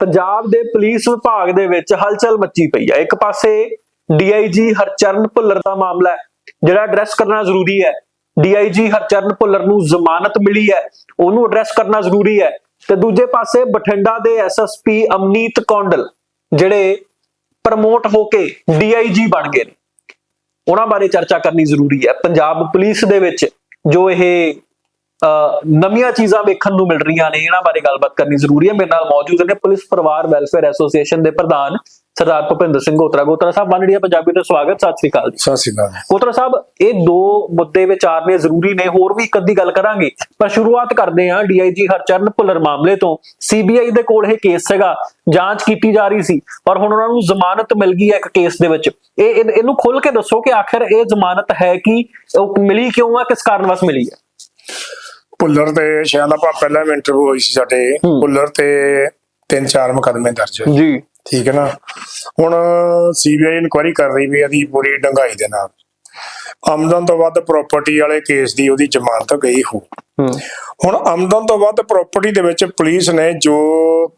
ਪੰਜਾਬ ਦੇ ਪੁਲਿਸ ਵਿਭਾਗ ਦੇ ਵਿੱਚ ਹਲਚਲ ਮੱਚੀ ਪਈ ਹੈ। ਇੱਕ ਪਾਸੇ ਡੀਆਈਜੀ ਹਰਚਰਨ ਭੁੱਲਰ ਦਾ ਮਾਮਲਾ ਹੈ, ਜਿਹੜਾ ਐਡਰੈਸ ਕਰਨਾ ਜ਼ਰੂਰੀ ਹੈ। ਡੀਆਈਜੀ ਹਰਚਰਨ ਭੁੱਲਰ ਨੂੰ ਜ਼ਮਾਨਤ ਮਿਲੀ ਹੈ, ਉਹਨੂੰ ਐਡਰੈਸ ਕਰਨਾ ਜ਼ਰੂਰੀ ਹੈ। ਤੇ ਦੂਜੇ ਪਾਸੇ ਬਠਿੰਡਾ ਦੇ ਐਸਐਸਪੀ ਅਮਨੀਤ ਕੌਂਡਲ, ਜਿਹੜੇ ਪ੍ਰਮੋਟ ਹੋ ਕੇ ਡੀਆਈਜੀ ਬਣ ਗਏ ਨੇ। ਉਹਨਾਂ ਬਾਰੇ ਚਰਚਾ ਕਰਨੀ ਜ਼ਰੂਰੀ ਹੈ। ਪੰਜਾਬ ਪੁਲਿਸ ਦੇ ਵਿੱਚ ਜੋ ਇਹ ਨਵੀਆਂ ਚੀਜ਼ਾਂ ਵੇਖਣ ਨੂੰ ਮਿਲ ਰਹੀਆਂ ਨੇ ਇਹਨਾਂ ਬਾਰੇ ਗੱਲਬਾਤ ਕਰਨੀ ਜ਼ਰੂਰੀ ਹੈ। ਮੇਰੇ ਨਾਲ ਮੌਜੂਦ ਨੇ ਪੁਲਿਸ ਪਰਿਵਾਰ ਵੈਲਫੇਅਰ ਐਸੋਸੀਏਸ਼ਨ ਦੇ ਪ੍ਰਧਾਨ ਸਰਦਾਰ ਭੁਪਿੰਦਰ ਸਿੰਘ ਗੋਤਰਾ ਗੋਤਰਾ ਸਾਹਿਬ ਵਨ ਇੰਡੀਆ ਪੰਜਾਬੀ ਤੋਂ ਸਵਾਗਤ ਸਤਿ ਸ੍ਰੀ ਅਕਾਲ ਜੀ। ਸਤਿ ਸ਼੍ਰੀ ਅਕਾਲ ਗੋਤਰਾ ਸਾਹਿਬ ਇਹ ਦੋ ਮੁੱਦੇ ਵਿਚਾਰਨੇ ਜ਼ਰੂਰੀ ਨੇ ਹੋਰ ਵੀ ਇੱਕ ਅੱਧੀ ਗੱਲ ਕਰਾਂਗੇ। ਪਰ ਸ਼ੁਰੂਆਤ ਕਰਦੇ ਹਾਂ ਡੀਆਈਜੀ ਹਰਚਰਨ ਭੁੱਲਰ ਮਾਮਲੇ ਤੋਂ। ਸੀਬੀਆਈ ਦੇ ਕੋਲ ਇਹ ਕੇਸ ਸੀਗਾ ਜਾਂਚ ਕੀਤੀ ਜਾ ਰਹੀ ਸੀ ਪਰ ਹੁਣ ਉਹਨਾਂ ਨੂੰ ਜ਼ਮਾਨਤ ਮਿਲ ਗਈ ਹੈ ਇੱਕ ਕੇਸ ਦੇ ਵਿੱਚ। ਇਹ ਇਹ- ਇਹਨੂੰ ਖੋਲ ਕੇ ਦੱਸੋ ਕਿ ਆਖਿਰ ਇਹ ਜ਼ਮਾਨਤ ਹੈ ਕਿ ਉਹ ਮਿਲੀ ਕਿਉਂ ਹੈ ਕਿਸ ਕਾਰਨ ਵਸ ਮਿਲੀ ਹੈ? ਭੁੱਲਰ ਤੇ ਸ਼ਾਇਦ ਆਪਾਂ ਪਹਿਲਾਂ ਵੀ ਇੰਟਰਵਿਊ ਹੋਈ ਸੀ ਸਾਡੇ। ਭੁੱਲਰ ਤੇ ਤਿੰਨ ਚਾਰ ਮੁਕੱਦਮੇ ਦਰਜ ਹੋਏ। ਜੀ। ਠੀਕ ਹੈ ਨਾ? ਹੁਣ ਸੀਬੀਆਈ ਇਨਕੁਆਇਰੀ ਕਰ ਰਹੀ ਵੀ ਇਹਦੀ ਪੂਰੀ ਡੰਗਾਈ ਦੇ ਨਾਲ। ਆਮਦਨ ਤੋਂ ਵੱਧ ਪ੍ਰਾਪਰਟੀ ਵਾਲੇ ਕੇਸ ਦੀ ਉਹਦੀ ਜ਼ਮਾਨਤ ਗਈ ਹੋ ਹੂੰ। ਹੁਣ ਆਮਦਨ ਤੋਂ ਵੱਧ ਪ੍ਰਾਪਰਟੀ ਦੇ ਵਿੱਚ ਪੁਲਿਸ ਨੇ ਜੋ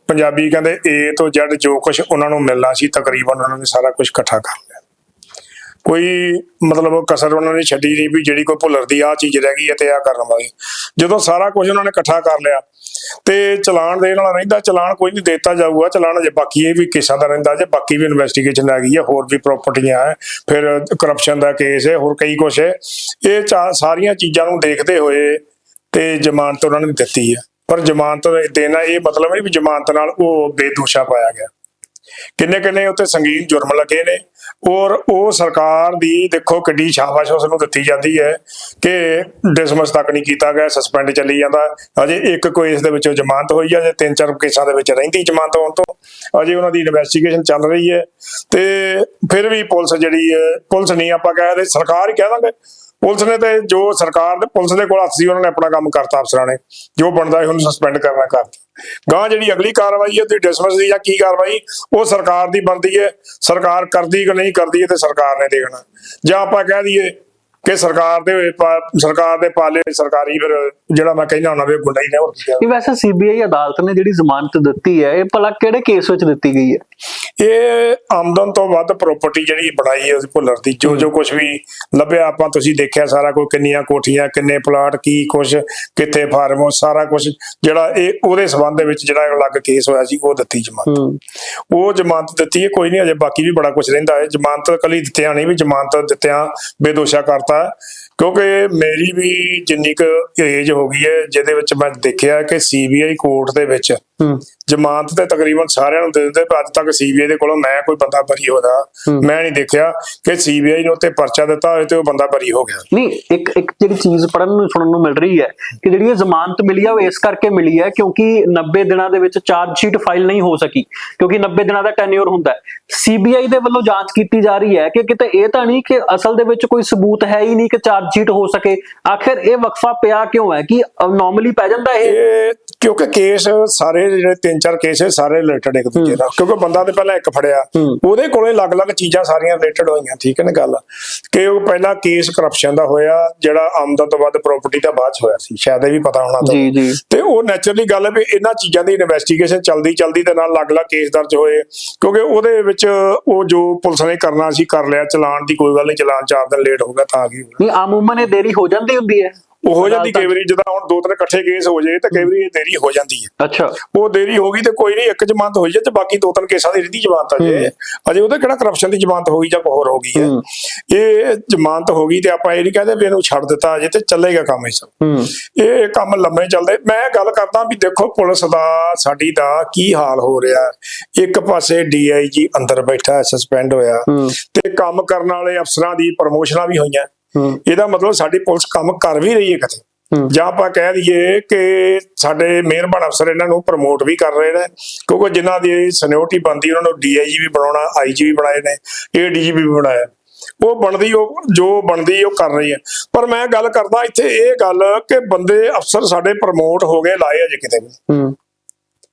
ਪੰਜਾਬੀ ਕਹਿੰਦੇ A ਤੋਂ Z ਜੋ ਕੁਝ ਉਹਨਾਂ ਨੂੰ ਮਿਲਣਾ ਸੀ ਤਕਰੀਬਨ ਉਹਨਾਂ ਨੇ ਸਾਰਾ ਕੁਝ ਇਕੱਠਾ ਕਰ ਲਿਆ। ਕੋਈ ਮਤਲਬ ਕਸਰ ਉਹਨਾਂ ਨੇ ਛੱਡੀ ਨਹੀਂ ਵੀ ਜਿਹੜੀ ਕੋਈ ਭੁੱਲਰ ਦੀ ਆ ਚੀਜ਼ ਰਹਿ ਗਈ ਹੈ ਤੇ ਆ ਕਰਨ ਵਾਲੀ। ਜਦੋਂ ਸਾਰਾ ਕੁਝ ਉਹਨਾਂ ਨੇ ਇਕੱਠਾ ਕਰ ਲਿਆ ਤੇ ਚਲਾਨ ਦੇਣ ਵਾਲਾ ਰਹਿੰਦਾ, ਚਲਾਨ ਕੋਈ ਨਹੀਂ ਦਿੱਤਾ ਜਾਊਗਾ। ਚਲਾਨ ਅਜੇ ਬਾਕੀ ਇਹ ਵੀ ਕੇਸਾਂ ਦਾ ਰਹਿੰਦਾ ਜੇ ਬਾਕੀ ਵੀ ਇਨਵੈਸਟੀਗੇਸ਼ਨ ਆ ਗਈ ਹੈ, ਹੋਰ ਵੀ ਪ੍ਰਾਪਰਟੀਆਂ ਹੈ, ਫਿਰ ਕਰਪਸ਼ਨ ਦਾ ਕੇਸ ਹੈ, ਹੋਰ ਕਈ ਕੁਝ ਹੈ। ਇਹ ਚਾ- ਸਾਰੀਆਂ ਚੀਜ਼ਾਂ ਨੂੰ ਦੇਖਦੇ ਹੋਏ ਤੇ ਜ਼ਮਾਨਤ ਉਹਨਾਂ ਨੇ ਦਿੱਤੀ ਹੈ। ਪਰ ਜ਼ਮਾਨਤ ਦੇਣਾ ਇਹ ਮਤਲਬ ਨਹੀਂ ਵੀ ਜ਼ਮਾਨਤ ਨਾਲ ਉਹ ਬੇਦੋਸ਼ਾ ਪਾਇਆ ਗਿਆ। ਕਿੰਨੇ ਕਿੰਨੇ ਉੱਤੇ ਸੰਗੀਨ ਜੁਰਮ ਲੱਗੇ ਨੇ। ਔਰ ਉਹ ਸਰਕਾਰ ਦੀ ਦੇਖੋ ਕਿੱਡੀ ਸ਼ਾਬਾਸ਼ ਉਸ ਨੂੰ ਦਿੱਤੀ ਜਾਂਦੀ ਹੈ ਕਿ ਡਿਸਮਿਸ ਤੱਕ ਨਹੀਂ ਕੀਤਾ ਗਿਆ ਸਸਪੈਂਡ ਚੱਲੀ ਜਾਂਦਾ। ਅਜੇ ਇੱਕ ਕੇਸ ਦੇ ਵਿੱਚੋਂ ਜ਼ਮਾਨਤ ਹੋਈ ਹੈ ਅਜੇ ਤਿੰਨ ਚਾਰ ਕੇਸਾਂ ਦੇ ਵਿੱਚ ਰਹਿੰਦੀ ਜ਼ਮਾਨਤ ਹੋਣ ਤੋਂ। ਅਜੇ ਉਹਨਾਂ ਦੀ ਇਨਵੈਸਟੀਗੇਸ਼ਨ ਚੱਲ ਰਹੀ ਹੈ। ਤੇ ਫਿਰ ਵੀ ਪੁਲਿਸ ਜਿਹੜੀ ਹੈ, ਪੁਲਿਸ ਨਹੀਂ ਆਪਾਂ ਕਹਿ ਰਹੇ, ਸਰਕਾਰ ਹੀ ਕਹਿ ਦਾਂਗੇ। ਪੁਲਿਸ ਨੇ ਤੇ ਜੋ ਸਰਕਾਰ ਦੇ ਪੁਲਿਸ ਦੇ ਕੋਲ ਹੱਥ ਸੀ, ਉਹਨਾਂ ਨੇ ਆਪਣਾ ਕੰਮ ਕਰਤਾ ਅਫਸਰਾਂ ਨੇ। ਜੋ ਬਣਦਾ ਸੀ, ਉਹਨੂੰ ਸਸਪੈਂਡ ਕਰਨਾ ਕਰਤਾ। ਗਾਂ ਜਿਹੜੀ ਅਗਲੀ ਕਾਰਵਾਈ ਹੈ ਤੇ ਡਿਸਮਿਸ ਦੀ ਜਾਂ ਕੀ ਕਾਰਵਾਈ, ਉਹ ਸਰਕਾਰ ਦੀ ਬਣਦੀ ਹੈ। ਸਰਕਾਰ ਕਰਦੀ ਕਿ ਨਹੀਂ ਕਰਦੀ ਹੈ, ਤੇ ਸਰਕਾਰ ਨੇ ਦੇਖਣਾ। ਜਾਂ ਆਪਾਂ ਕਹਿ ਦਈਏ ਕਿ ਸਰਕਾਰ ਦੇ ਸਰਕਾਰ ਦੇ ਪਾਲੇ ਸਰਕਾਰੀ ਫਿਰ ਜਿਹੜਾ ਮੈਂ ਕਹਿੰਦਾ ਹੁੰਦਾ ਵੀ ਉਹ ਗੁੰਡਾ ਹੀ ਨੇ ਹੋਰ ਕੀ ਵੈਸੇ ਸੀਬੀਆਈ ਅਦਾਲਤ ਨੇ ਜਿਹੜੀ ਜ਼ਮਾਨਤ ਦਿੱਤੀ ਹੈ ਇਹ ਭਲਾ ਕਿਹੜੇ ਕੇਸ ਵਿੱਚ ਦਿੱਤੀ ਗਈ ਹੈ? ਇਹ ਆਮਦਨ ਤੋਂ ਵੱਧ ਪ੍ਰਾਪਰਟੀ ਜਿਹੜੀ ਬਣਾਈ ਹੈ ਉਸ ਭੁੱਲਰ ਦੀ ਜੋ ਜੋ ਕੁਝ ਵੀ ਲੱਭਿਆ ਆਪਾਂ ਤੁਸੀਂ ਦੇਖਿਆ ਸਾਰਾ ਕੋਈ ਕਿੰਨੀਆਂ ਕੋਠੀਆਂ ਕਿੰਨੇ ਪਲਾਟ ਕੀ ਕੁਝ ਕਿੱਥੇ ਫਾਰਮ ਸਾਰਾ ਕੁਝ ਜਿਹੜਾ ਇਹ ਉਹਦੇ ਸਬੰਧ ਦੇ ਵਿੱਚ ਜਿਹੜਾ ਅਲੱਗ ਕੇਸ ਹੋਇਆ ਸੀ ਉਹ ਦਿੱਤੀ ਜ਼ਮਾਨਤ। ਉਹ ਜ਼ਮਾਨਤ ਦਿੱਤੀ ਹੈ ਕੋਈ ਨਹੀਂ ਅਜੇ ਬਾਕੀ ਵੀ ਬੜਾ ਕੁਝ ਰਹਿੰਦਾ ਹੈ। ਜ਼ਮਾਨਤ ਕਲੀ ਦਿੱਤਿਆਂ ਨਹੀਂ ਵੀ ਜ਼ਮਾਨਤ ਦਿੱਤਿਆਂ ਬੇਦੋਸ਼ਾ ਕਰਤਾ ਕਿਉਂਕਿ ਮੇਰੀ ਵੀ ਜਿੰਨੀ ਕੁ ਏਜ ਹੋ ਗਈ ਹੈ, ਜਿਹਦੇ ਵਿੱਚ ਮੈਂ ਦੇਖਿਆ ਕਿ ਸੀਬੀਆਈ ਕੋਰਟ ਦੇ ਵਿੱਚ ਜ਼ਮਾਨਤ ਤੇ ਤਕਰੀਬਨ ਸਾਰਿਆਂ ਨੂੰ ਦੇ ਦਿੰਦੇ ਪਰ ਅੱਜ ਤੱਕ ਸੀਬੀਆਈ ਦੇ ਕੋਲੋਂ ਮੈਂ ਕੋਈ ਬੰਦਾ ਬਰੀ ਹੋਦਾ ਮੈਂ ਨਹੀਂ ਦੇਖਿਆ ਕਿ ਸੀਬੀਆਈ ਨੇ ਉੱਤੇ ਪਰਚਾ ਦਿੱਤਾ ਹੋਵੇ ਤੇ ਉਹ ਬੰਦਾ ਬਰੀ ਹੋ ਗਿਆ। ਨਹੀਂ ਇੱਕ ਇੱਕ ਜਿਹੜੀ ਚੀਜ਼ ਪੜਨ ਨੂੰ ਸੁਣਨ ਨੂੰ ਮਿਲ ਰਹੀ ਹੈ ਕਿ ਜਿਹੜੀ ਇਹ ਜ਼ਮਾਨਤ ਮਿਲੀ ਆ ਉਹ ਇਸ ਕਰਕੇ ਮਿਲੀ ਹੈ ਕਿਉਂਕਿ 90 ਦਿਨਾਂ ਦੇ ਵਿੱਚ ਚਾਰਜ ਸ਼ੀਟ ਫਾਈਲ ਨਹੀਂ ਹੋ ਸਕੀ ਕਿਉਂਕਿ 90 ਦਿਨਾਂ ਦਾ ਟੈਨਿਓਰ ਹੁੰਦਾ ਹੈ। ਸੀਬੀਆਈ ਦੇ ਵੱਲੋਂ ਜਾਂਚ ਕੀਤੀ ਜਾ ਰਹੀ ਹੈ ਕਿ ਕਿਤੇ ਇਹ ਤਾਂ ਨਹੀਂ ਕਿ ਅਸਲ ਦੇ ਵਿੱਚ ਕੋਈ ਸਬੂਤ ਹੈ ਹੀ ਨਹੀਂ ਕਿ ਚਾਰਜ ਸ਼ੀਟ ਹੋ ਸਕੇ। ਆਖਿਰ ਇਹ ਵਕਫਾ ਪਿਆ ਕਿਉਂ ਹੈ? ਕਿ ਨਾਰਮਲੀ ਪੈ ਜਾਂਦਾ ਇਹ? ਇਹ ਕਿਉਂਕਿ ਕੇਸ ਸਾਰੇ ਜਿਹੜੇ ਤਿੰਨ ਚਾਰ ਕੇਸ ਹੈ ਸਾਰੇ ਰਿਲੇਟਡ ਇੱਕ ਦੂਜੇ ਨਾਲ। ਕਿਉਂਕਿ ਬੰਦਾ ਤੇ ਪਹਿਲਾਂ ਇੱਕ ਫੜਿਆ। ਉਹਦੇ ਕੋਲੇ ਅਲੱਗ-ਅਲੱਗ ਚੀਜ਼ਾਂ ਸਾਰੀਆਂ ਰਿਲੇਟਡ ਹੋਈਆਂ ਠੀਕ ਹੈ ਨਾ ਗੱਲ? ਕਿ ਉਹ ਪਹਿਲਾ ਕੇਸ ਕਰਪਸ਼ਨ ਦਾ ਹੋਇਆ ਜਿਹੜਾ ਆਮਦਨ ਤੋਂ ਵੱਧ ਪ੍ਰਾਪਰਟੀ ਦਾ ਬਾਅਦ ਹੋਇਆ ਸੀ। ਸ਼ਾਇਦ ਇਹ ਵੀ ਪਤਾ ਹੋਣਾ ਤੁਹਾਨੂੰ ਤੇ ਉਹ ਨੈਚੁਰਲੀ ਗੱਲ ਹੈ ਵੀ ਇਹਨਾਂ ਚੀਜ਼ਾਂ ਦੀ ਇਨਵੈਸਟੀਗੇਸ਼ਨ ਚਲਦੀ ਚਲਦੀ ਦੇ ਨਾਲ ਅਲੱਗ-ਅਲੱਗ ਕੇਸ ਦਰਜ ਹੋਏ। ਕਿਉਂਕਿ ਉਹਦੇ ਵਿੱਚ ਉਹ ਜੋ ਪੁਲਿਸ ਨੇ ਕਰਨਾ ਸੀ ਕਰ ਲਿਆ ਚਲਾਨ ਦੀ ਕੋਈ ਗੱਲ ਨਹੀਂ ਚਲਾਨ ਚਾਰ ਦਿਨ ਲੇਟ ਹੋ ਗਿਆ ਤਾਂ ਕੀ ਹੋਇਆ ਨਹੀਂ ਆਮੂਮਨ ਇਹ ਦੇਰੀ ਹੋ ਜਾਂਦੀ ਹੁੰਦੀ ਹੈ। ਉਹ ਹੋ ਜਾਂਦੀ ਕਈ ਵਾਰੀ ਜਦੋਂ ਹੁਣ ਦੋ ਤਿੰਨ ਇਕੱਠੇ ਕੇਸ ਹੋ ਜਾਏ ਤਾਂ ਕਈ ਵਾਰੀ ਇਹ ਦੇਰੀ ਹੋ ਜਾਂਦੀ ਹੈ। ਅੱਛਾ। ਉਹ ਦੇਰੀ ਹੋ ਗਈ ਤੇ ਕੋਈ ਨਹੀਂ ਇੱਕ ਜ਼ਮਾਨਤ ਹੋਈ ਜੇ ਤੇ ਬਾਕੀ ਦੋ ਤਿੰਨ ਕੇਸਾਂ ਦੀ ਰਹਿੰਦੀ ਜ਼ਮਾਨਤ ਅਜੇ ਅਜੇ ਉਹਦੇ ਕਿਹੜਾ ਕਰਪਸ਼ਨ ਦੀ ਜ਼ਮਾਨਤ ਹੋ ਗਈ ਜਾਂ ਕੋਈ ਹੋਰ ਹੋ ਗਈ ਹੈ। ਇਹ ਜ਼ਮਾਨਤ ਹੋ ਗਈ ਤੇ ਆਪਾਂ ਇਹ ਨਹੀਂ ਕਹਿੰਦੇ ਵੀ ਇਹਨੂੰ ਛੱਡ ਦਿੱਤਾ ਅਜੇ ਤੇ ਚੱਲੇਗਾ ਕੰਮ ਇਹ ਸਭ। ਹੂੰ। ਇਹ ਕੰਮ ਲੰਮੇ ਚੱਲਦੇ। ਮੈਂ ਗੱਲ ਕਰਦਾ ਵੀ ਦੇਖੋ ਪੁਲਿਸ ਦਾ ਸਾਡੀ ਦਾ ਕੀ ਹਾਲ ਹੋ ਰਿਹਾ। ਇੱਕ ਪਾਸੇ ਡੀਆਈਜੀ ਅੰਦਰ ਬੈਠਾ ਸਸਪੈਂਡ ਹੋਇਆ ਤੇ ਕੰਮ ਕਰਨ ਵਾਲੇ ਅਫਸਰਾਂ ਦੀ ਪ੍ਰਮੋਸ਼ਨਾਂ ਵੀ ਹੋਈਆਂ। ਇਹਦਾ ਮਤਲਬ ਸਾਡੀ ਪੁਲਿਸ ਕੰਮ ਕਰ ਵੀ ਰਹੀ ਹੈ ਕਿਤੇ। ਜਾਂ ਆਪਾਂ ਕਹਿ ਦਈਏ ਕਿ ਸਾਡੇ ਮਿਹਰਬਾਨ ਅਫਸਰ ਇਹਨਾਂ ਨੂੰ ਪ੍ਰਮੋਟ ਵੀ ਕਰ ਰਹੇ ਨੇ ਕਿਉਂਕਿ ਜਿਨ੍ਹਾਂ ਦੀ ਸੀਨੀਅਰਟੀ ਬੰਦੀ ਉਹਨਾਂ ਨੂੰ ਡੀਆਈਜੀ ਵੀ ਬਣਾਉਣਾ ਆਈਜੀ ਵੀ ਬਣਾਏ ਨੇ ਏਡੀਜੀਪੀ ਵੀ ਬਣਾਇਆ। ਉਹ ਬਣਦੀ ਉਹ ਜੋ ਬਣਦੀ ਉਹ ਕਰ ਰਹੀ ਹੈ। ਪਰ ਮੈਂ ਗੱਲ ਕਰਦਾ ਇੱਥੇ ਇਹ ਗੱਲ ਕਿ ਬੰਦੇ ਅਫਸਰ ਸਾਡੇ ਪ੍ਰਮੋਟ ਹੋ ਗਏ ਲਾਏ ਅਜੇ ਕਿਤੇ ਵੀ।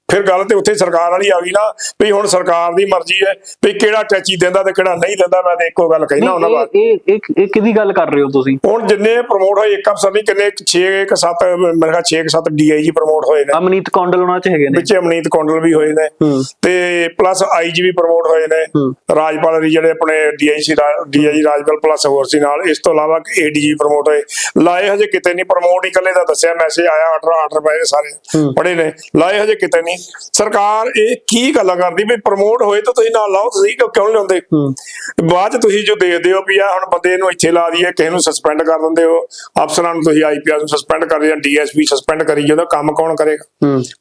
ਫਿਰ ਗੱਲ ਤੇ ਉੱਥੇ ਸਰਕਾਰ ਵਾਲੀ ਆ ਗਈ ਨਾ ਵੀ ਹੁਣ ਸਰਕਾਰ ਦੀ ਮਰਜ਼ੀ ਹੈ ਵੀ ਕਿਹੜਾ ਟੈਚੀ ਦਿੰਦਾ ਤੇ ਕਿਹੜਾ ਨਹੀਂ ਦਿੰਦਾ ਮੈਂ ਤੇ ਇੱਕੋ ਗੱਲ ਕਹਿਣਾ ਉਹਨਾਂ ਬਾਅਦ। ਇਹ ਇਹ ਇਹ ਕਿਹਦੀ ਗੱਲ ਕਰ ਰਹੇ ਹੋ ਤੁਸੀਂ? ਹੁਣ ਜਿੰਨੇ ਪ੍ਰਮੋਟ ਹੋਏ ਇੱਕ ਅਫਸਰ ਨਹੀਂ ਕਿੰਨੇ 6 ਇੱਕ 7 ਮੇਰੇ ਖਿਆਲ 6 7 ਡੀਆਈਜੀ ਪ੍ਰਮੋਟ ਹੋਏ ਨੇ। ਅਮਨੀਤ ਕੌਂਡਲ ਉਹਨਾਂ ਚ ਹੈਗੇ ਨੇ। ਵਿੱਚ ਅਮਨੀਤ ਕੌਂਡਲ ਵੀ ਹੋਏ ਨੇ। ਤੇ ਪਲੱਸ ਆਈਜੀ ਵੀ ਪ੍ਰਮੋਟ ਹੋਏ ਨੇ। ਰਾਜਪਾਲ ਦੀ ਜਿਹੜੇ ਆਪਣੇ ਡੀਆਈਸੀ ਡੀਆਈਜੀ ਰਾਜਪਾਲ ਪਲੱਸ ਹੋਰ ਸੀ ਨਾਲ ਇਸ ਤੋਂ ਇਲਾਵਾ ਏਡੀਜੀ ਪ੍ਰਮੋਟ ਹੋਏ। ਲਾਏ ਹਜੇ ਕਿਤੇ ਨਹੀਂ ਪ੍ਰਮੋਟ ਹੀ ਇਕੱਲੇ ਦਾ ਦੱਸਿਆ ਮੈਸੇਜ ਆਇਆ ਆਰਡਰ ਆਰਡਰ ਪਏ ਨੇ ਸਾਰੇ। ਪੜੇ ਨੇ। ਲਾਏ ਹਜੇ ਕਿਤੇ ਨਹੀਂ। ਸਰਕਾਰ ਇਹ ਕੀ ਗੱਲਾਂ ਕਰਦੀ ਵੀ ਪ੍ਰਮੋਟ ਹੋਏ ਤਾਂ ਤੁਸੀਂ ਨਾਲ ਲਾਓ ਤੁਸੀਂ ਕਿਉਂ ਕਿਉਂ ਨੀ ਲਾਉਂਦੇ? ਬਾਅਦ ਚ ਤੁਸੀਂ ਜੋ ਦੇਖਦੇ ਹੋ ਵੀ ਆ ਹੁਣ ਬੰਦੇ ਨੂੰ ਇੱਥੇ ਲਾ ਦਈਏ ਕਿਸੇ ਨੂੰ ਸਸਪੈਂਡ ਕਰ ਦਿੰਦੇ ਹੋ ਅਫਸਰਾਂ ਨੂੰ ਤੁਸੀਂ ਆਈਪੀਐਸ ਨੂੰ ਸਸਪੈਂਡ ਕਰ ਜਾਂ ਡੀਐਸਪੀ ਸਸਪੈਂਡ ਕਰੀ ਜਾਂਦਾ ਕੰਮ ਕੌਣ ਕਰੇਗਾ?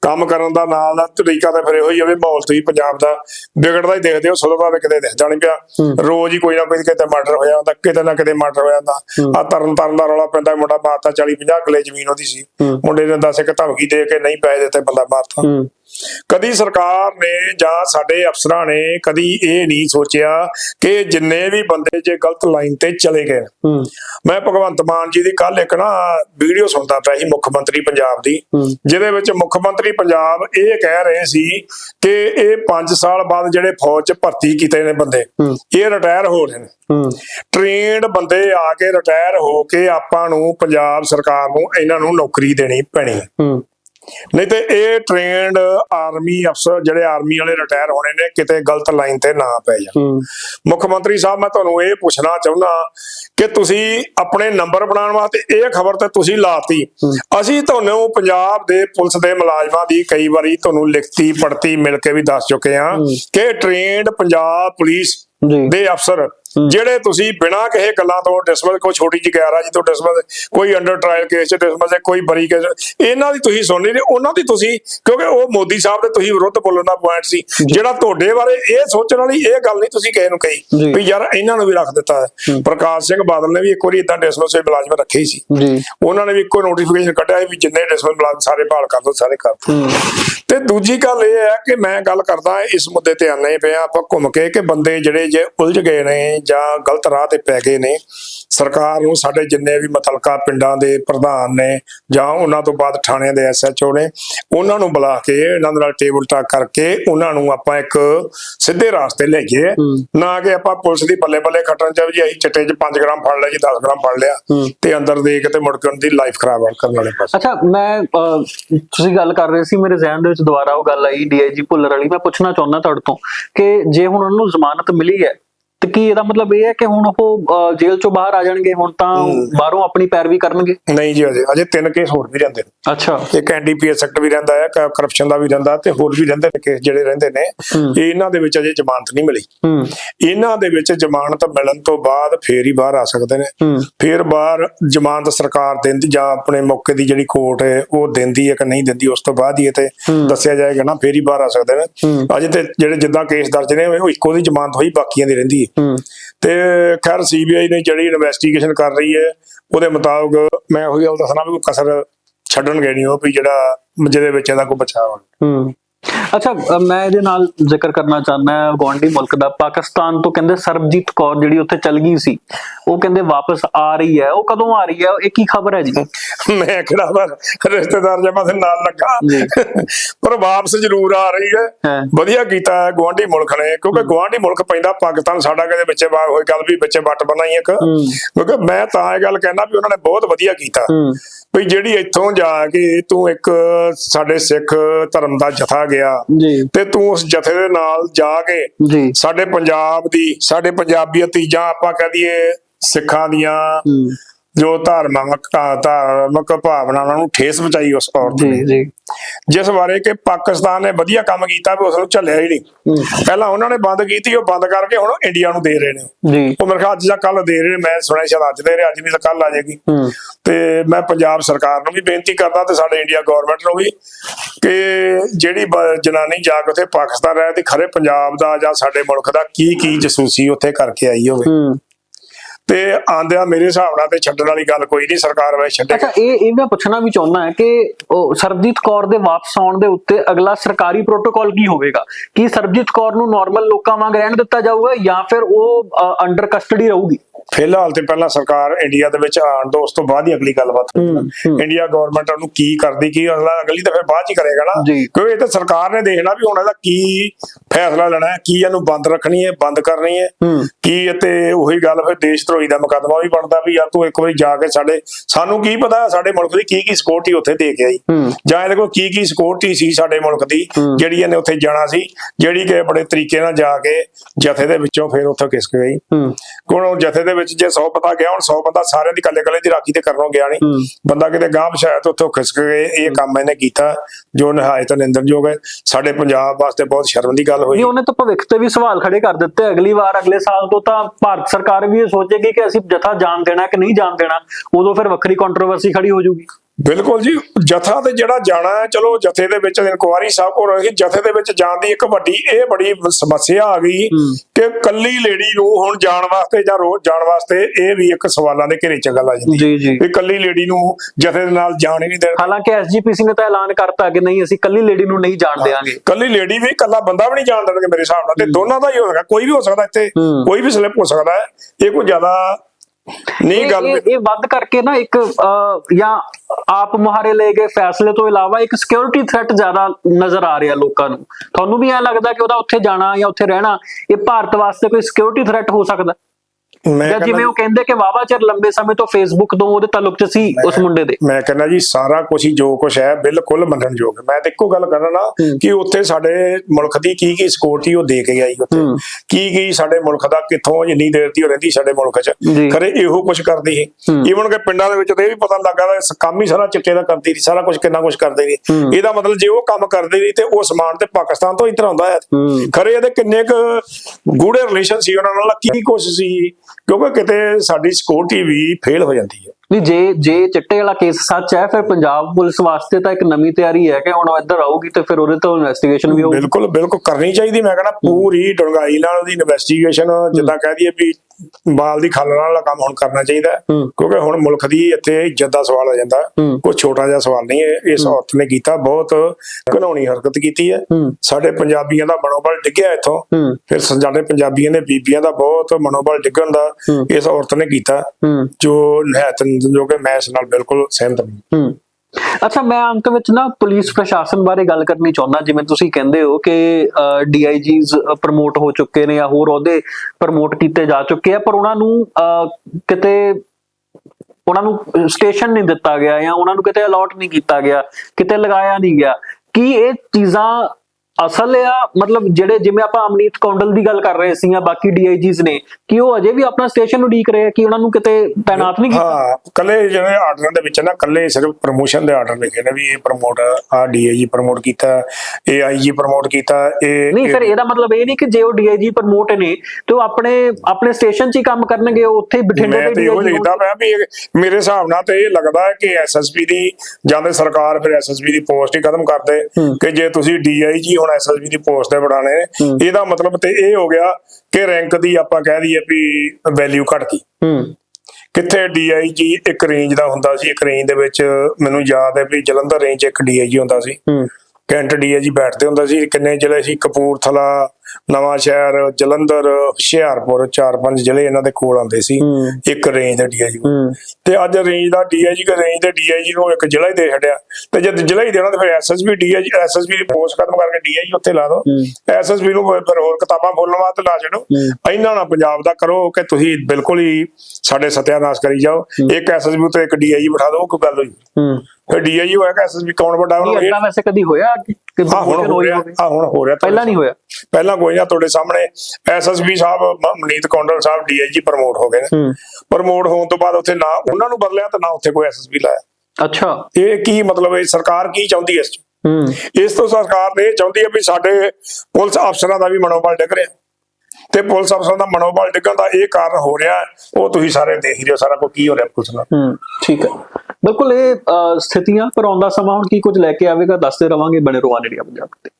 ਕੰਮ ਕਰਨ ਦਾ ਨਾਲ ਦਾ ਤਰੀਕਾ ਤਾਂ ਫਿਰ ਇਹੋ ਹੀ ਆ ਵੀ ਮਾਹੌਲ ਤੁਸੀਂ ਪੰਜਾਬ ਦਾ ਵਿਗੜਦਾ ਹੀ ਦੇਖਦੇ ਹੋ ਸੁਧਰਦਾ ਤਾਂ ਕਿਤੇ ਦਿਖਦਾ ਨਹੀਂ ਪਿਆ। ਰੋਜ਼ ਹੀ ਕੋਈ ਨਾ ਕੋਈ ਕਿਤੇ ਮਰਡਰ ਹੋਇਆ ਹੁੰਦਾ ਕਿਤੇ ਨਾ ਕਿਤੇ ਮਰਡਰ ਹੋਇਆ ਹੁੰਦਾ ਆ ਤਰਨ ਤਰਨ ਦਾ ਰੌਲਾ ਪੈਂਦਾ ਮੁੰਡਾ ਮਾਰਤਾ 40 50 ਕਿਲੇ ਜ਼ਮੀਨ ਉਹਦੀ ਸੀ। ਮੁੰਡੇ ਨੇ ਦੱਸ ਇੱਕ ਧਮਕੀ ਦੇ ਕੇ ਨਹੀਂ ਪੈਸੇ ਦਿੱਤੇ ਬੰਦਾ ਮਾਰਤਾ। ਕਦੀ ਸਰਕਾਰ ਨੇ ਜਾਂ ਸਾਡੇ ਅਫਸਰਾਂ ਨੇ ਕਦੀ ਇਹ ਨਹੀਂ ਸੋਚਿਆ ਕਿ ਜਿੰਨੇ ਵੀ ਬੰਦੇ ਜੇ ਗਲਤ ਲਾਈਨ ਤੇ ਚਲੇ ਗਏ ਮੈਂ ਭਗਵੰਤ ਮਾਨ ਜੀ ਦੀ ਕੱਲ ਇੱਕ ਨਾ ਵੀਡੀਓ ਸੁਣਦਾ ਪਿਆ ਸੀ ਮੁੱਖ ਮੰਤਰੀ ਪੰਜਾਬ ਦੀ ਜਿਹਦੇ ਵਿੱਚ ਮੁੱਖ ਮੰਤਰੀ ਪੰਜਾਬ ਇਹ ਕਹਿ ਰਹੇ ਸੀ ਕਿ ਇਹ 5 ਸਾਲ ਬਾਅਦ ਜਿਹੜੇ ਫੌਜ 'ਚ ਭਰਤੀ ਕੀਤੇ ਨੇ ਬੰਦੇ। ਇਹ ਰਿਟਾਇਰ ਹੋ ਰਹੇ ਨੇ। ਟ੍ਰੇਨਡ ਬੰਦੇ ਆ ਕੇ ਰਿਟਾਇਰ ਹੋ ਕੇ ਆਪਾਂ ਨੂੰ ਪੰਜਾਬ ਸਰਕਾਰ ਨੂੰ ਇਹਨਾਂ ਨੂੰ ਨੌਕਰੀ ਦੇਣੀ ਪੈਣੀ। ਨਹੀਂ ਤੇ ਇਹ ਟ੍ਰੇਨਡ ਆਰਮੀ ਅਫਸਰ ਜਿਹੜੇ ਆਰਮੀ ਵਾਲੇ ਰਿਟਾਇਰ ਹੋਣੇ ਨੇ ਕਿਤੇ ਗਲਤ ਲਾਈਨ ਤੇ ਨਾ ਪੈ ਜਾਣ। ਮੁੱਖ ਮੰਤਰੀ ਸਾਹਿਬ ਮੈਂ ਤੁਹਾਨੂੰ ਇਹ ਪੁੱਛਣਾ ਚਾਹੁੰਦਾ ਕਿ ਤੁਸੀਂ ਆਪਣੇ ਨੰਬਰ ਬਣਾਉਣ ਵਾਸਤੇ ਇਹ ਖਬਰ ਤੇ ਤੁਸੀਂ ਲਾਤੀ। ਅਸੀਂ ਤੁਹਾਨੂੰ ਪੰਜਾਬ ਦੇ ਪੁਲਿਸ ਦੇ ਮੁਲਾਜ਼ਮਾਂ ਦੀ ਕਈ ਵਾਰੀ ਤੁਹਾਨੂੰ ਲਿਖਤੀ ਪੜਤੀ ਮਿਲ ਕੇ ਵੀ ਦੱਸ ਚੁੱਕੇ ਹਾਂ ਕਿ ਟ੍ਰੇਨਡ ਪੰਜਾਬ ਪੁਲਿਸ ਦੇ ਅਫਸਰ ਜਿਹੜੇ ਤੁਸੀਂ ਬਿਨਾਂ ਕਿਸੇ ਗੱਲਾਂ ਤੋਂ ਡਿਸਮਿਸ ਕੋਈ ਛੋਟੀ ਜਿਹੀ ਗੈਰਾ ਜੀ ਤੋਂ ਡਿਸਮਿਸ ਕੋਈ ਅੰਡਰ ਟ੍ਰਾਇਲ ਕੇਸ ਚ ਡਿਸਮਿਸ ਹੈ ਕੋਈ ਬਰੀ ਕੇਸ ਇਹਨਾਂ ਦੀ ਤੁਸੀਂ ਸੁਣ ਲਈ ਨਹੀਂ ਉਹਨਾਂ ਦੀ ਤੁਸੀਂ ਕਿਉਂਕਿ ਉਹ ਮੋਦੀ ਸਾਹਿਬ ਦੇ ਤੁਸੀਂ ਵਿਰੁੱਧ ਬੋਲਣ ਦਾ ਪੁਆਇੰਟ ਸੀ। ਜਿਹੜਾ ਤੁਹਾਡੇ ਬਾਰੇ ਇਹ ਸੋਚਣ ਵਾਲੀ ਇਹ ਗੱਲ ਨਹੀਂ ਤੁਸੀਂ ਕਿਸੇ ਨੂੰ। ਕਹੀ ਵੀ ਯਾਰ ਇਹਨਾਂ ਨੂੰ ਵੀ ਰੱਖ ਦਿੱਤਾ। ਪ੍ਰਕਾਸ਼ ਸਿੰਘ ਬਾਦਲ ਨੇ ਵੀ ਇੱਕ ਵਾਰੀ ਇਦਾਂ ਡਿਸਮਿਸ ਹੋਏ ਮੁਲਾਜ਼ਮ ਰੱਖੇ ਸੀ। ਉਹਨਾਂ ਨੇ ਵੀ ਇੱਕੋ ਨੋਟੀਫਿਕੇਸ਼ਨ ਕੱਢਿਆ ਸੀ ਵੀ ਜਿੰਨੇ ਡਿਸਮਿਸ ਮੁਲਾਜ਼ਮ ਸਾਰੇ ਬਹਾਲ ਕਰ ਦੋ ਸਾਰੇ ਕਰ। ਹੂੰ। ਤੇ ਦੂਜੀ ਗੱਲ ਇਹ ਹੈ ਕਿ ਮੈਂ ਗੱਲ ਕਰਦਾ ਇਸ ਮੁੱਦੇ ਤੇ ਆਨੇ ਪਿਆ ਆਪਾਂ ਘੁੰਮ ਕੇ ਕਿ ਬੰਦੇ ਜਿਹੜੇ ਜੇ ਉਲਝ ਗਏ ਨੇ ਜਾਂ ਗਲਤ ਰਾਹ ਤੇ ਪੈ ਗਏ ਨੇ। ਸਰਕਾਰ ਨੂੰ ਸਾਡੇ ਜਿੰਨੇ ਵੀ ਮਤਲਕਾ ਪਿੰਡਾਂ ਦੇ ਪ੍ਰਧਾਨ ਨੇ ਜਾਂ ਉਹਨਾਂ ਤੋਂ ਬਾਅਦ ਥਾਣਿਆਂ ਦੇ ਐਸਐਚਓ ਨੇ ਉਹਨਾਂ ਨੂੰ ਬੁਲਾ ਕੇ ਇਹਨਾਂ ਨਾਲ ਟੇਬਲ ਟਾਕ ਕਰਕੇ ਉਹਨਾਂ ਨੂੰ ਆਪਾਂ ਇੱਕ ਸਿੱਧੇ ਰਾਸਤੇ ਲੈ ਗਏ। ਨਾ ਕਿ ਆਪਾਂ ਪੁਲਿਸ ਦੀ ਬੱਲੇ ਬੱਲੇ ਖੱਟਣ ਚ ਵੀ ਅਸੀਂ ਚਿੱਟੇ ਚ 5 ਗ੍ਰਾਮ ਫੜ ਲਿਆ ਜੀ 10 ਗ੍ਰਾਮ ਫੜ ਲਿਆ ਤੇ ਅੰਦਰ ਦੇ ਕੇ ਤੇ ਮੁੜ ਕੇ ਦੀ ਲਾਈਫ ਖਰਾਬ ਕਰਨ ਵਾਲੇ ਪਾਸੇ ਅੱਛਾ ਮੈਂ ਤੁਸੀਂ ਗੱਲ ਕਰ ਰਹੇ ਸੀ ਮੇਰੇ ਜ਼ਿਹਨ ਦੇ ਵਿੱਚ ਦੁਬਾਰਾ ਉਹ ਗੱਲ ਆਈ ਡੀਆਈਜੀ ਭੁੱਲਰ ਵਾਲੀ। ਮੈਂ ਪੁੱਛਣਾ ਚਾਹੁੰਦਾ ਤੁਹਾਡੇ ਤੋਂ ਕਿ ਜੇ ਹੁਣ ਉਹਨਾਂ ਨੂੰ ਜ਼ਮਾਨਤ ਮਿਲੀ ਹੈ ਤੇ ਕੀ ਇਹਦਾ ਮਤਲਬ ਇਹ ਹੈ ਕਿ ਹੁਣ ਉਹ ਜੇਲ੍ਹ ਚੋਂ ਬਾਹਰ ਆ ਜਾਣਗੇ ਹੁਣ ਤਾਂ ਬਾਹਰੋਂ ਆਪਣੀ ਪੈਰਵੀ ਕਰਨਗੇ? ਨਹੀਂ ਜੀ ਅਜੇ ਅਜੇ ਤਿੰਨ ਕੇਸ ਹੋਰ ਵੀ ਰਹਿੰਦੇ। ਨੇ ਅੱਛਾ। ਇੱਕ ਐਨਡੀਪੀਐਸ ਐਕਟ ਵੀ ਰਹਿੰਦਾ ਹੈ ਕਰਪਸ਼ਨ ਦਾ ਵੀ ਰਹਿੰਦਾ ਤੇ ਹੋਰ ਵੀ ਰਹਿੰਦੇ ਨੇ ਕੇਸ ਜਿਹੜੇ ਰਹਿੰਦੇ ਨੇ। ਇਹਨਾਂ ਦੇ ਵਿੱਚ ਅਜੇ ਜ਼ਮਾਨਤ ਨਹੀਂ ਮਿਲੀ। ਇਹਨਾਂ ਦੇ ਵਿੱਚ ਜ਼ਮਾਨਤ ਮਿਲਣ ਤੋਂ ਬਾਅਦ ਫੇਰ ਹੀ ਬਾਹਰ ਆ ਸਕਦੇ ਨੇ। ਫੇਰ ਬਾਹਰ ਜ਼ਮਾਨਤ ਸਰਕਾਰ ਦਿੰਦੀ ਜਾਂ ਆਪਣੇ ਮੌਕੇ ਦੀ ਜਿਹੜੀ ਕੋਰਟ ਹੈ ਉਹ ਦਿੰਦੀ ਹੈ ਕਿ ਨਹੀਂ ਦਿੰਦੀ ਉਸ ਤੋਂ ਬਾਅਦ ਹੀ ਇਹ ਤੇ ਦੱਸਿਆ ਜਾਏਗਾ ਨਾ ਫੇਰ ਹੀ ਬਾਹਰ ਆ ਸਕਦੇ ਨੇ। ਅਜੇ ਤੇ ਜਿਹੜੇ ਜਿੱਦਾਂ ਕੇਸ ਦਰਜ ਨੇ ਉਹ ਇੱਕੋ ਦੀ ਜ਼ਮਾਨਤ ਹੋਈ ਬਾਕੀਆਂ ਦੀ ਰਹਿੰਦੀ ਤੇ ਖੈਰ ਸੀਬੀਆਈ ਨੇ ਜਿਹੜੀ ਇਨਵੈਸਟੀਗੇਸ਼ਨ ਕਰ ਰਹੀ ਹੈ ਉਹਦੇ ਮੁਤਾਬਕ ਮੈਂ ਉਹੀ ਗੱਲ ਦੱਸਣਾ ਵੀ ਕੋਈ ਕਸਰ ਛੱਡਣਗੇ ਨਹੀਂ ਉਹ ਵੀ ਜਿਹੜਾ ਜਿਹਦੇ ਵਿੱਚ ਇਹਦਾ ਕੋਈ ਬਚਾਅ ਹੋਵੇ। ਹੂੰ। ਅੱਛਾ ਮੈਂ ਇਹਦੇ ਨਾਲ ਜ਼ਿਕਰ ਕਰਨਾ ਚਾਹੁੰਦਾ ਹਾਂ ਗਵਾਂਢੀ ਮੁਲਕ ਦਾ। ਪਾਕਿਸਤਾਨ ਤੋਂ ਕਹਿੰਦੇ ਸਰਬਜੀਤ ਕੌਰ ਜਿਹੜੀ ਉੱਥੇ ਚਲ ਗਈ ਸੀ ਉਹ ਕਹਿੰਦੇ ਵਾਪਸ ਆ ਰਹੀ ਹੈ। ਉਹ ਕਦੋਂ ਆ ਰਹੀ ਹੈ? ਇਹ ਕੀ ਖਬਰ ਹੈ ਜੀ? ਮੈਂ ਕਿਹੜਾ ਵਾ ਰਿਸ਼ਤੇਦਾਰ ਜਮਾ ਦੇ ਨਾਲ। ਲੱਗਾ। ਪਰ ਵਾਪਸ ਜ਼ਰੂਰ ਆ ਰਹੀ ਹੈ। ਵਧੀਆ ਕੀਤਾ ਹੈ ਗਵਾਂਢੀ ਮੁਲਕ ਨੇ ਕਿਉਂਕਿ ਗਵਾਂਢੀ ਮੁਲਕ ਪੈਂਦਾ ਪਾਕਿਸਤਾਨ ਸਾਡਾ ਕਦੇ ਵਿੱਚੇ ਬਾਹਰ ਹੋਈ ਗੱਲ ਵੀ ਵਿੱਚੇ ਵੱਟ ਬਣਾਈ ਇੱਕ। ਕਿਉਂਕਿ ਮੈਂ ਤਾਂ ਇਹ ਗੱਲ ਕਹਿਣਾ ਵੀ ਉਹਨਾਂ ਨੇ ਬਹੁਤ ਵਧੀਆ ਕੀਤਾ। ਵੀ ਜਿਹੜੀ ਇੱਥੋਂ ਜਾ ਕੇ ਤੂੰ ਇੱਕ ਸਾਡੇ ਸਿੱਖ ਧਰਮ ਦਾ ਜਥਾ ਗਿਆ। ਤੇ ਤੂੰ ਉਸ ਜਥੇ ਦੇ ਨਾਲ ਜਾ ਕੇ ਸਾਡੇ ਪੰਜਾਬ ਦੀ ਸਾਡੇ ਪੰਜਾਬੀਅਤ ਜਾਂ ਆਪਾਂ ਕਹਿ ਦਈਏ ਸਿੱਖਾਂ ਦੀਆਂ ਜੋ ਧਾਰਮਿਕ ਧਾਰਮਿਕ ਭਾਵਨਾਵਾਂ ਨੂੰ ਠੇਸ ਪਹੁੰਚਾਈ ਉਸ ਔਰਤ ਨੇ ਜੀ ਜਿਸ ਬਾਰੇ ਕਿ ਪਾਕਿਸਤਾਨ ਨੇ ਵਧੀਆ ਕੰਮ ਕੀਤਾ ਵੀ ਉਸ ਨੂੰ ਝੱਲਿਆ ਹੀ ਨਹੀਂ। ਪਹਿਲਾਂ ਉਹਨਾਂ ਨੇ ਬੰਦ ਕੀਤੀ ਉਹ ਬੰਦ ਕਰਕੇ ਹੁਣ ਇੰਡੀਆ ਨੂੰ ਦੇ ਰਹੇ ਨੇ। ਜੀ। ਉਹ ਮੇਰੇ ਖਿਆਲ ਅੱਜ ਜਾਂ ਕੱਲ ਦੇ ਰਹੇ ਨੇ ਮੈਂ ਸੁਣਿਆ ਸ਼ਾਇਦ ਅੱਜ ਦੇ ਰਹੇ ਅੱਜ ਤਾਂ ਕੱਲ ਆ ਜਾਏਗੀ। ਤੇ ਮੈਂ ਪੰਜਾਬ ਸਰਕਾਰ ਨੂੰ ਵੀ ਬੇਨਤੀ ਕਰਦਾ ਤੇ ਸਾਡੇ ਇੰਡੀਆ ਗਵਰਨਮੈਂਟ ਨੂੰ ਵੀ ਕਿ ਜਿਹੜੀ ਜਨਾਨੀ ਜਾ ਕੇ ਉੱਥੇ ਪਾਕਿਸਤਾਨ ਰਹਿ ਤੇ ਖਰੇ ਪੰਜਾਬ ਦਾ ਜਾਂ ਸਾਡੇ ਮੁਲਕ ਦਾ ਕੀ ਕੀ ਜਸੂਸੀ ਉੱਥੇ ਕਰਕੇ ਆਈ ਹੋਵੇ। ਤੇ ਆਂਦਿਆਂ ਮੇਰੇ ਹਿਸਾਬ ਨਾਲ ਤੇ ਛੱਡਣ ਵਾਲੀ ਗੱਲ ਕੋਈ ਨਹੀਂ, ਸਰਕਾਰ ਵੈ ਛੱਡੇ ਅੱਛਾ, ਇਹ ਇਹ ਮੈਂ ਪੁੱਛਣਾ ਵੀ ਚਾਹੁੰਦਾ ਹਾਂ ਕਿ ਉਹ ਸਰਬਜੀਤ ਕੌਰ ਦੇ ਵਾਪਸ ਆਉਣ ਦੇ ਉੱਤੇ ਅਗਲਾ ਸਰਕਾਰੀ ਪ੍ਰੋਟੋਕਾਲ ਕੀ ਹੋਵੇਗਾ? ਕੀ ਸਰਬਜੀਤ ਕੌਰ ਨੂੰ ਨਾਰਮਲ ਲੋਕਾਂ ਵਾਂਗ ਰਹਿਣ ਦਿੱਤਾ ਜਾਊਗਾ ਜਾਂ ਫਿਰ ਉਹ ਅੰਡਰ ਕਸਟਡੀ ਰਹੂਗੀ? ਫਿਲਹਾਲ ਤੇ ਪਹਿਲਾਂ ਸਰਕਾਰ ਇੰਡੀਆ ਦੇ ਵਿੱਚ ਆਉਣ ਦੋ ਉਸ ਤੋਂ ਬਾਅਦ ਹੀ ਅਗਲੀ ਗੱਲਬਾਤ। ਇੰਡੀਆ ਗਵਰਨਮੈਂਟ ਉਹਨੂੰ ਕੀ ਕਰਦੀ ਕੀ ਅਗਲਾ ਅਗਲੀ ਤਾਂ ਫਿਰ ਬਾਅਦ ਚ ਹੀ ਕਰੇਗਾ ਨਾ। ਕਿਉਂਕਿ ਇਹ ਤਾਂ ਸਰਕਾਰ ਨੇ ਦੇਖਣਾ ਵੀ ਹੁਣ ਇਹਦਾ ਕੀ ਫੈਸਲਾ ਲੈਣਾ ਹੈ ਕੀ ਇਹਨੂੰ ਬੰਦ ਰੱਖਣੀ ਹੈ ਬੰਦ ਕਰਨੀ ਹੈ। ਕੀ ਤੇ ਉਹੀ ਗੱਲ ਫਿਰ ਦੇਸ਼ ਧਰੋਹੀ ਦਾ ਮੁਕੱਦਮਾ ਵੀ ਬਣਦਾ ਵੀ ਯਾਰ ਤੂੰ ਇੱਕ ਵਾਰੀ ਜਾ ਕੇ ਸਾਡੇ ਸਾਨੂੰ ਕੀ ਪਤਾ ਸਾਡੇ ਮੁਲਕ ਦੀ ਕੀ ਕੀ ਸਿਕਿਉਰਿਟੀ ਉੱਥੇ ਦੇ ਕੇ ਆਈ। ਜਾਂ ਇਹਦੇ ਕੋਲ ਕੀ ਕੀ ਸਿਕਿਉਰਿਟੀ ਸੀ ਸਾਡੇ ਮੁਲਕ ਦੀ। ਜਿਹੜੀ ਇਹਨੇ ਉੱਥੇ ਜਾਣਾ ਸੀ ਜਿਹੜੀ ਕਿ ਬੜੇ ਤਰੀਕੇ ਨਾਲ ਜਾ ਕੇ ਜਥੇ ਦੇ ਵਿੱਚੋਂ ਫਿਰ ਉੱਥੇ ਖਿਸਕ ਗਈ ਉਹ ਜਥੇ ਦੇ ਵਿੱਚ ਜੇ 100 ਬੰਦਾ ਗਿਆ ਹੁਣ 100 ਬੰਦਾ ਸਾਰਿਆਂ ਦੀ ਕੱਲੇ ਕੱਲੇ ਦੀ ਰਾਖੀ ਤੇ ਕਰਨੋਂ ਗਿਆ ਨਹੀਂ। ਬੰਦਾ ਕਿਤੇ ਗਾਂਹ ਪਛਾਇਆ ਤੇ ਉੱਥੋਂ ਖਿਸਕ ਗਏ ਇਹ ਕੰਮ ਇਹਨੇ ਕੀਤਾ ਜੋ ਨਿਹਾਇਤ ਨਿੰਦਣਯੋਗ ਹੈ। ਸਾਡੇ ਪੰਜਾਬ ਵਾਸਤੇ ਬਹੁਤ ਸ਼ਰਮ ਦੀ ਗੱਲ ਹੋਈ। ਨਹੀਂ ਉਹਨੇ ਤਾਂ ਭਵਿੱਖ ਤੇ ਵੀ ਸਵਾਲ ਖੜੇ ਕਰ ਦਿੱਤੇ। ਅਗਲੀ ਵਾਰ ਅਗਲੇ ਸਾਲ ਤੋਂ ਤਾਂ ਭਾਰਤ ਸਰਕਾਰ ਵੀ ਇਹ ਸੋਚੇਗੀ ਕਿ ਅਸੀਂ ਜਥਾ ਜਾਣ ਦੇਣਾ ਕਿ ਨਹੀਂ ਜਾਣ ਦੇਣਾ ਉਦੋਂ ਫਿਰ ਵੱਖਰੀ ਕੰਟਰੋਵਰਸੀ ਖੜੀ ਹੋ ਜਾਊਗੀ। ਬਿਲਕੁਲ ਜੀ ਜਥਾ ਤੇ ਜਿਹੜਾ ਜਾਣਾ ਹੈ ਚਲੋ ਜਥੇ ਦੇ ਵਿੱਚ ਇਨਕੁਆਰੀ ਸਾਹਿਬ ਕੋਲ ਰਹੀ ਜਥੇ ਦੇ ਵਿੱਚ ਜਾਣ ਦੀ ਇੱਕ ਵੱਡੀ ਇਹ ਬੜੀ ਸਮੱਸਿਆ ਆ ਗਈ ਹੂੰ। ਕਿ ਕੱਲੀ ਲੇਡੀ ਨੂੰ ਹੁਣ ਜਾਣ ਵਾਸਤੇ ਜਾਂ ਰੋਜ਼ ਜਾਣ ਵਾਸਤੇ ਇਹ ਵੀ ਇੱਕ ਸਵਾਲਾਂ ਦੇ ਘੇਰੇ ਚ ਗੱਲ ਆ ਜਾਂਦੀ ਜੀ ਵੀ ਕੱਲੀ ਲੇਡੀ ਨੂੰ ਜਥੇ ਦੇ ਨਾਲ ਜਾਣ ਹੀ ਨਹੀਂ ਦੇਣਾ ਹਾਲਾਂਕਿ ਐਸਜੀਪੀਸੀ ਨੇ ਤਾਂ ਐਲਾਨ ਕਰਤਾ ਕਿ ਨਹੀਂ ਅਸੀਂ ਕੱਲੀ ਲੇਡੀ ਨੂੰ ਨਹੀਂ ਜਾਣ ਦੇਵਾਂਗੇ ਕੱਲੀ ਲੇਡੀ ਵੀ ਕੱਲਾ ਬੰਦਾ ਵੀ ਨਹੀਂ ਜਾਣ ਦੇਣਗੇ ਮੇਰੇ ਹਿਸਾਬ ਨਾਲ ਤੇ ਦੋਨਾਂ ਦਾ ਹੀ ਹੋਏਗਾ ਕੋਈ ਵੀ ਹੋ ਸਕਦਾ ਇੱਥੇ ਹੂੰ। ਕੋਈ ਵੀ ਸਲਿੱਪ ਹੋ ਸਕਦਾ ਹੈ ਇਹ ਕੋਈ ਜ਼ਿਆਦਾ ਨਹੀਂ ਗੱਲ ਇਹ ਵੱਧ ਕਰਕੇ ਨਾ ਇੱਕ ਜਾਂ ਆਪ ਮੁਹਾਰੇ ਲਏ ਗਏ ਫੈਸਲੇ ਤੋਂ ਇਲਾਵਾ ਇੱਕ ਸਿਕਿਉਰਿਟੀ ਥ੍ਰੈਟ ਜ਼ਿਆਦਾ ਨਜ਼ਰ ਆ ਰਿਹਾ ਲੋਕਾਂ ਨੂੰ। ਤੁਹਾਨੂੰ ਵੀ ਐ ਲੱਗਦਾ ਕਿ ਉਹਦਾ ਉੱਥੇ ਜਾਣਾ ਜਾਂ ਉੱਥੇ ਰਹਿਣਾ ਇਹ ਭਾਰਤ ਵਾਸਤੇ ਕੋਈ ਸਿਕਿਉਰਿਟੀ ਥ੍ਰੈਟ ਹੋ ਸਕਦਾ? ਮੈਂ ਜਾਂ ਜਿਵੇਂ ਉਹ ਕਹਿੰਦੇ ਕਿ ਵਾਵਾ ਚਿਰ ਲੰਬੇ ਸਮੇਂ ਤੋਂ ਫੇਸਬੁੱਕ ਤੋਂ ਉਹਦੇ ਤਾਲੁਕ ਚ ਸੀ ਉਸ ਮੁੰਡੇ ਦੇ ਮੈਂ ਕਹਿੰਦਾ ਜੀ ਸਾਰਾ ਕੁਝ ਹੀ ਜੋ ਕੁਝ ਹੈ ਬਿਲਕੁਲ ਮੰਨਣਯੋਗ ਹੈ ਮੈਂ ਤੇ ਇੱਕੋ ਗੱਲ ਕਰਨਾ ਨਾ ਹੂੰ। ਕਿ ਉੱਥੇ ਸਾਡੇ ਮੁਲਕ ਦੀ ਕੀ ਕੀ ਸਿਕਿਉਰਿਟੀ ਉਹ ਦੇ ਕੇ ਆਈ ਉੱਥੇ ਹੂੰ। ਕੀ ਕੀ ਸਾਡੇ ਮੁਲਕ ਦਾ ਕਿੱਥੋਂ ਇੰਨੀ ਦੇਰ ਦੀ ਉਹ ਰਹਿੰਦੀ ਸਾਡੇ ਮੁਲਕ 'ਚ। ਖਰੇ ਇਹੋ ਕੁਝ ਕਰਦੀ ਸੀ ਹੂੰ। ਈਵਨ ਕਿ ਪਿੰਡਾਂ ਦੇ ਵਿੱਚ ਤੇ ਇਹ ਵੀ ਪਤਾ ਲੱਗਾ ਦਾ ਕੰਮ ਹੀ ਸਾਰਾ ਚਿੱਟੇ ਦਾ ਕਰਦੀ ਸੀ ਸਾਰਾ ਕੁਝ ਕਿੰਨਾ ਕੁਝ ਕਰਦੇ ਹੂੰ। ਇਹਦਾ ਮਤਲਬ ਜੇ ਉਹ ਕੰਮ ਕਰਦੇ ਸੀ ਤੇ ਉਹ ਸਮਾਨ ਤੇ ਪਾਕਿਸਤਾਨ ਤੋਂ ਇੱਧਰ ਆਉਂਦਾ ਹੈ ਹੂੰ ਖਰੇ ਇਹਦੇ ਕਿੰਨੇ ਕੁ ਗੂੜੇ ਰਿਲੇਸ਼ਨ ਸੀ ਉਹਨਾਂ ਨਾਲ ਕੀ ਕੋਸ਼ਿਸ਼ ਸੀ ਕਿਉਂਕਿ ਕਿਤੇ ਸਾਡੀ ਸਿਕਿਉਰਿਟੀ ਵੀ ਫੇਲ ਹੋ ਜਾਂਦੀ ਹੈ। ਨਹੀਂ ਜੇ ਜੇ ਚਿੱਟੇ ਵਾਲਾ ਕੇਸ ਸੱਚ ਹੈ ਫਿਰ ਪੰਜਾਬ ਪੁਲਿਸ ਵਾਸਤੇ ਤਾਂ ਇੱਕ ਨਵੀਂ ਤਿਆਰੀ ਹੈ ਕਿ ਹੁਣ ਇੱਧਰ ਆਊਗੀ ਤੇ ਫਿਰ ਉਹਦੇ ਤੋਂ ਇਨਵੈਸਟੀਗੇਸ਼ਨ ਵੀ ਹੋਊਗੀ। ਬਿਲਕੁਲ ਬਿਲਕੁਲ ਕਰਨੀ ਚਾਹੀਦੀ। ਮੈਂ ਕਹਿੰਦਾ ਪੂਰੀ ਡੰਗਾਈ ਨਾਲ ਉਹਦੀ ਇਨਵੈਸਟੀਗੇਸ਼ਨ ਜਿੱਦਾਂ ਕਹਿ ਦਈਏ ਵੀ ਬਾਲ ਦੀ ਖਾਲ ਨਾਲ ਵਾਲਾ ਕੰਮ ਹੁਣ ਕਰਨਾ ਚਾਹੀਦਾ। ਕਿਉਂਕਿ ਹੁਣ ਮੁਲਕ ਦੀ ਇੱਥੇ ਇੱਜ਼ਤ ਦਾ ਸਵਾਲ ਹੋ ਜਾਂਦਾ। ਕੋਈ ਛੋਟਾ ਜਿਹਾ ਸਵਾਲ ਨਹੀਂ ਹੈ ਇਸ ਔਰਤ ਨੇ ਕੀਤਾ ਬਹੁਤ ਘਿਨਾਉਣੀ ਹਰਕਤ ਕੀਤੀ ਹੈ। ਸਾਡੇ ਪੰਜਾਬੀਆਂ ਦਾ ਮਨੋਬਲ ਡਿੱਗਿਆ ਇੱਥੋਂ। ਫਿਰ ਸਾਡੇ ਪੰਜਾਬੀਆਂ ਦੇ ਬੀਬੀਆਂ ਦਾ ਬਹੁਤ ਮਨੋਬਲ ਡਿੱਗਣ ਦਾ। ਇਸ ਔਰਤ ਨੇ ਕੀਤਾ। ਜੋ ਨਿਹੱਤ ਜੋ ਕਿ ਮੈਂ ਇਸ ਨਾਲ ਬਿਲਕੁਲ ਸਹਿਮਤ ਹਾਂ। ਹੂੰ। ਅੱਛਾ ਮੈਂ ਅੰਤ ਵਿੱਚ ਨਾ ਪੁਲਿਸ ਪ੍ਰਸ਼ਾਸਨ ਬਾਰੇ ਗੱਲ ਕਰਨੀ ਚਾਹੁੰਦਾ ਜਿਵੇਂ ਤੁਸੀਂ ਕਹਿੰਦੇ ਹੋ ਕਿ ਡੀਆਈਜੀਜ਼ ਪ੍ਰਮੋਟ ਹੋ ਚੁੱਕੇ ਨੇ ਜਾਂ ਹੋਰ ਅਹੁਦੇ ਪ੍ਰਮੋਟ ਕੀਤੇ ਜਾ ਚੁੱਕੇ ਆ ਪਰ ਉਹਨਾਂ ਨੂੰ ਅਹ, ਕਿਤੇ ਉਹਨਾਂ ਨੂੰ ਸਟੇਸ਼ਨ ਨਹੀਂ ਦਿੱਤਾ ਗਿਆ ਜਾਂ ਉਹਨਾਂ ਨੂੰ ਕਿਤੇ ਅਲਾਟ ਨਹੀਂ ਕੀਤਾ ਗਿਆ ਕਿਤੇ ਲਗਾਇਆ ਨਹੀਂ ਗਿਆ। ਕੀ ਇਹ ਚੀਜ਼ਾਂ ਅਸਲ ਆ ਮਤਲਬ ਜਿਹੜੇ ਜਿਵੇਂ ਆਪਾਂ ਅਮਨੀਤ ਕੌਂਡਲ ਦੀ ਗੱਲ ਕਰ ਰਹੇ ਸੀ ਜਾਂ ਬਾਕੀ ਡੀਆਈਜੀਜ਼ ਨੇ ਕਿ ਉਹ ਅਜੇ ਵੀ ਆਪਣਾ ਸਟੇਸ਼ਨ ਉਡੀਕ ਰਹੇ ਆ ਕਿ ਉਹਨਾਂ ਨੂੰ ਕਿਤੇ ਤਾਇਨਾਤ ਨਹੀਂ ਕੀਤਾ ਹਾਂ ਕੱਲੇ ਜਿਹੜੇ ਆਰਡਰਾਂ ਦੇ ਵਿੱਚ ਨਾ ਕੱਲੇ ਸਿਰਫ ਪ੍ਰੋਮੋਸ਼ਨ ਦੇ ਆਰਡਰ ਲਿਖੇ ਨੇ ਵੀ ਇਹ ਪ੍ਰਮੋਟ ਆ ਡੀਆਈਜੀ ਪ੍ਰਮੋਟ ਕੀਤਾ ਇਹ ਆਈਜੀ ਪ੍ਰਮੋਟ ਕੀਤਾ ਇਹ ਨਹੀਂ ਫਿਰ ਇਹਦਾ ਮਤਲਬ ਇਹ ਨਹੀਂ ਕਿ ਜੇ ਉਹ ਡੀਆਈਜੀ ਪ੍ਰਮੋਟ ਨੇ ਤੇ ਉਹ ਆਪਣੇ ਆਪਣੇ ਸਟੇਸ਼ਨ 'ਚ ਹੀ ਕੰਮ ਕਰਨਗੇ ਉਹ ਉੱਥੇ ਹੀ ਬਠਿੰਡੇ ਮੈਂ ਦੇ ਡੀਆਈਜੀ ਲਿਖਦਾ ਪਿਆ ਵੀ ਮੇਰੇ ਹਿਸਾਬ ਨਾਲ ਤੇ ਇਹ ਲੱਗਦਾ ਹੈ ਕਿ ਐਸਐਸਪੀ ਦੀ ਜਾਂ ਤੇ ਸਰਕਾਰ ਫਿਰ ਐਸਐਸਪੀ ਦੀ ਪੋਸਟ ਹੀ ਖਤਮ ਕਰ ਦੇ ਹੂੰ। ਕਿ ਜੇ ਤੁਸੀਂ ਡੀਆਈਜੀ ਹੁਣ ਐਸਐਸਪੀ ਦੀ ਪੋਸਟ ਤੇ ਬਣਾਣੇ ਨੇ। ਇਹਦਾ ਮਤਲਬ ਤੇ ਇਹ ਹੋ ਗਿਆ ਕਿ ਰੈਂਕ ਦੀ ਆਪਾਂ ਕਹਿ ਦਈਏ ਵੀ ਵੈਲਿਊ ਘਟ ਗਈ। ਹੂੰ। ਕਿੱਥੇ ਡੀਆਈਜੀ ਇੱਕ ਰੇਂਜ ਦਾ ਹੁੰਦਾ ਸੀ ਇੱਕ ਰੇਂਜ ਦੇ ਵਿੱਚ ਮੈਨੂੰ ਯਾਦ ਹੈ ਵੀ ਜਲੰਧਰ ਰੇਂਜ ਇੱਕ ਡੀਆਈਜੀ ਹੁੰਦਾ ਸੀ। ਹੂੰ। ਕੈਂਟ ਡੀਆਈਜੀ ਬੈਠਦੇ ਹੁੰਦਾ ਸੀ ਕਿੰਨੇ ਜ਼ਿਲ੍ਹੇ ਸੀ ਕਪੂਰਥਲਾ ਨਵਾਂ ਸ਼ਹਿਰ ਜਲੰਧਰ ਹੁਸ਼ਿਆਰਪੁਰ ਚਾਰ ਪੰਜ ਜ਼ਿਲ੍ਹੇ ਇਹਨਾਂ ਦੇ ਕੋਲ ਆਉਂਦੇ ਸੀ। ਇੱਕ ਰੇਂਜ ਦੇ ਡੀਆਈਜੀ ਤੇ ਅੱਜ ਰੇਂਜ ਦਾ ਡੀਆਈਜੀ ਦਾ ਰੇਂਜ ਦੇ ਡੀਆਈਜੀ ਨੂੰ ਇੱਕ ਜ਼ਿਲ੍ਹਾ ਹੀ ਦੇ ਛੱਡਿਆ। ਤੇ ਜਦ ਜ਼ਿਲ੍ਹਾ ਹੀ ਦੇਣਾ ਤਾਂ ਫਿਰ ਐਸਐਸਬੀ ਡੀਆਈਜੀ ਐਸਐਸਬੀ ਦੀ ਪੋਸਟ ਖਤਮ ਕਰਕੇ ਡੀਆਈਜੀ ਉੱਥੇ ਲਾ ਦਿਓ। ਐਸਐਸਬੀ ਨੂੰ ਫਿਰ ਹੋਰ ਕਿਤਾਬਾਂ ਬੋਲਣ ਵਾਸਤੇ ਲਾ ਛੱਡੋ। ਹੂੰ। ਇੰਨਾ ਨਾ ਪੰਜਾਬ ਦਾ ਕਰੋ ਕਿ ਤੁਸੀਂ ਬਿਲਕੁਲ ਹੀ ਸਾਡੇ ਸਤਿਆਨਾਸ਼ ਕਰੀ ਜਾਓ। ਇੱਕ ਐਸਐਸਬੀ ਉੱਤੇ ਇੱਕ ਡੀਆਈਜੀ ਬਿਠਾ ਦਿਓ ਕੋਈ ਗੱਲ ਹੋਈ ਫਿਰ ਡੀਆਈਜੀ ਹੋਇਆ ਐਸਐਸਬੀ ਕੌਣ ਵੱਡਾ? ਉਹਨੂੰ ਏਦਾਂ ਵੈਸੇ ਕਦੀ ਹੋਇਆ ਕਿ ਕਿ ਹਾਂ ਹੁਣ ਹੋ ਰਿਹਾ? ਹਾਂ ਹੁਣ ਹੋ ਰਿਹਾ ਪਹਿਲਾਂ ਨਹੀਂ ਹੋਇਆ। ਪਹਿਲਾਂ ਕੋਈ ਨਾ ਤੁਹਾਡੇ ਸਾਹਮਣੇ ਐਸਐਸਬੀ ਸਾਹਿਬ ਮਨੀਤ ਕੌਂਡਲ ਸਾਹਿਬ ਡੀਆਈਜੀ ਪ੍ਰਮੋਟ ਹੋ ਗਏ ਨੇ। ਪ੍ਰਮੋਟ ਹੋਣ ਤੋਂ ਬਾਅਦ ਉੱਥੇ ਨਾ ਉਹਨਾਂ ਨੂੰ ਬਦਲਿਆ ਤੇ ਨਾ ਉੱਥੇ ਕੋਈ ਐਸਐਸਬੀ ਲਾਇਆ। ਅੱਛਾ। ਇਹ ਕੀ ਮਤਲਬ ਹੈ? ਸਰਕਾਰ ਕੀ ਚਾਹੁੰਦੀ ਹੈ ਇਸ 'ਚ? ਇਸ ਤੋਂ ਸਰਕਾਰ ਇਹ ਚਾਹੁੰਦੀ ਹੈ ਵੀ ਸਾਡੇ ਪੁਲਿਸ ਅਫਸਰਾਂ ਦਾ ਵੀ ਮਨੋਬਲ ਡਿੱਗ ਰਿਹਾ। ਤੇ ਪੁਲਿਸ ਅਫਸਰਾਂ ਦਾ ਮਨੋਬਲ ਡਿੱਗਣ ਦਾ ਇਹ ਕਾਰਨ ਹੋ ਰਿਹਾ। ਉਹ ਤੁਸੀਂ ਸਾਰੇ ਦੇਖ ਰਹੇ ਹੋ ਸਾਰਾ ਕੁਝ ਕੀ ਹੋ ਰਿਹਾ ਪੁਲਿਸ ਨਾਲ। ਹੂੰ ਠੀਕ ਹੈ। ਬਿਲਕੁਲ ਇਹ ਅਹ, ਸਥਿਤੀਆਂ ਪਰ ਆਉਂਦਾ ਸਮਾਂ ਹੁਣ ਕੀ ਕੁਝ ਲੈ ਕੇ ਆਵੇਗਾ ਦੱਸਦੇ ਰਵਾਂਗੇ ਬਣੇ ਰਵਾਨ ਇੰਡੀਆ ਪੰਜਾਬ ਤੇ।